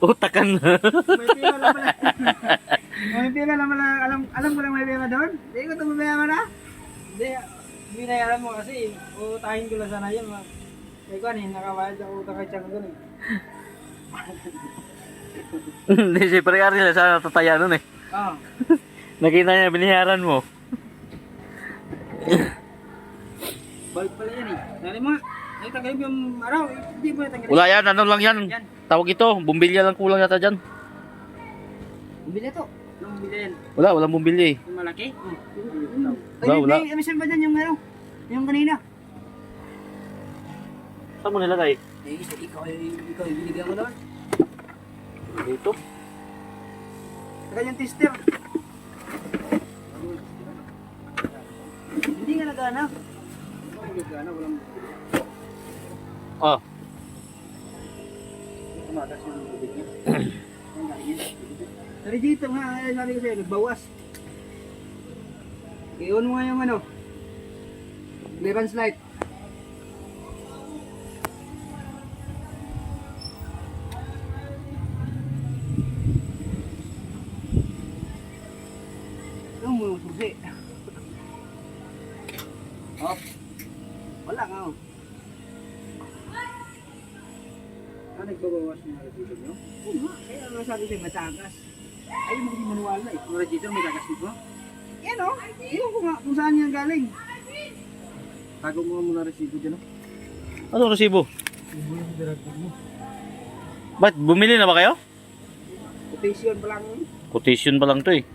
Utakan na. May pera lang pala. may pera lang pala. Alam, alam ko lang may pera doon. Hindi ko ito mabayaran na. Hindi, binayaran mo kasi, utahin ko lang sana yun. ma- kung ano, eh, nakabayad ako utang kay Chang doon eh. Hindi, siyempre Ari lang sana tataya nun eh. Oo. Nakita niya, biniharan mo. Balik pala yan eh. Dali mo nga. Ay, tagay yung araw. Hindi mo natanggalin. Wala yan, ano lang yan. Yan. Tawag ito, bumbilya lang kulang yata dyan. Bumili to. Nung bumili yan. Wala, walang bumbilya eh. Yung malaki. Wala, wala. Ay, may ba dyan yung ano? Yung kanina? Saan mo nilagay? Eh, ikaw, ikaw, binigyan ko naman. Dito. Saka yung tester. Hindi nga nagana. Hindi ka na, walang Oh. Pero dito nga, ay, sabi ko sa'yo, nagbawas. I-on mo nga yung ano. Clearance light. Ano mo yung susi? Off. Wala nga oh. Ah, nagbabawas yung resibo niyo? Oo nga, kaya ano sabi sa'yo, matagas. Ay, hindi manuwal na eh. Yung register may kakasin ko? Yan o, iyon ko nga kung saan yan galing. Tago mo muna resibo dyan. oh. ano resibo? Resibo yung director mo. Ba't bumili na ba kayo? Quotation pa lang. Quotation pa lang to eh.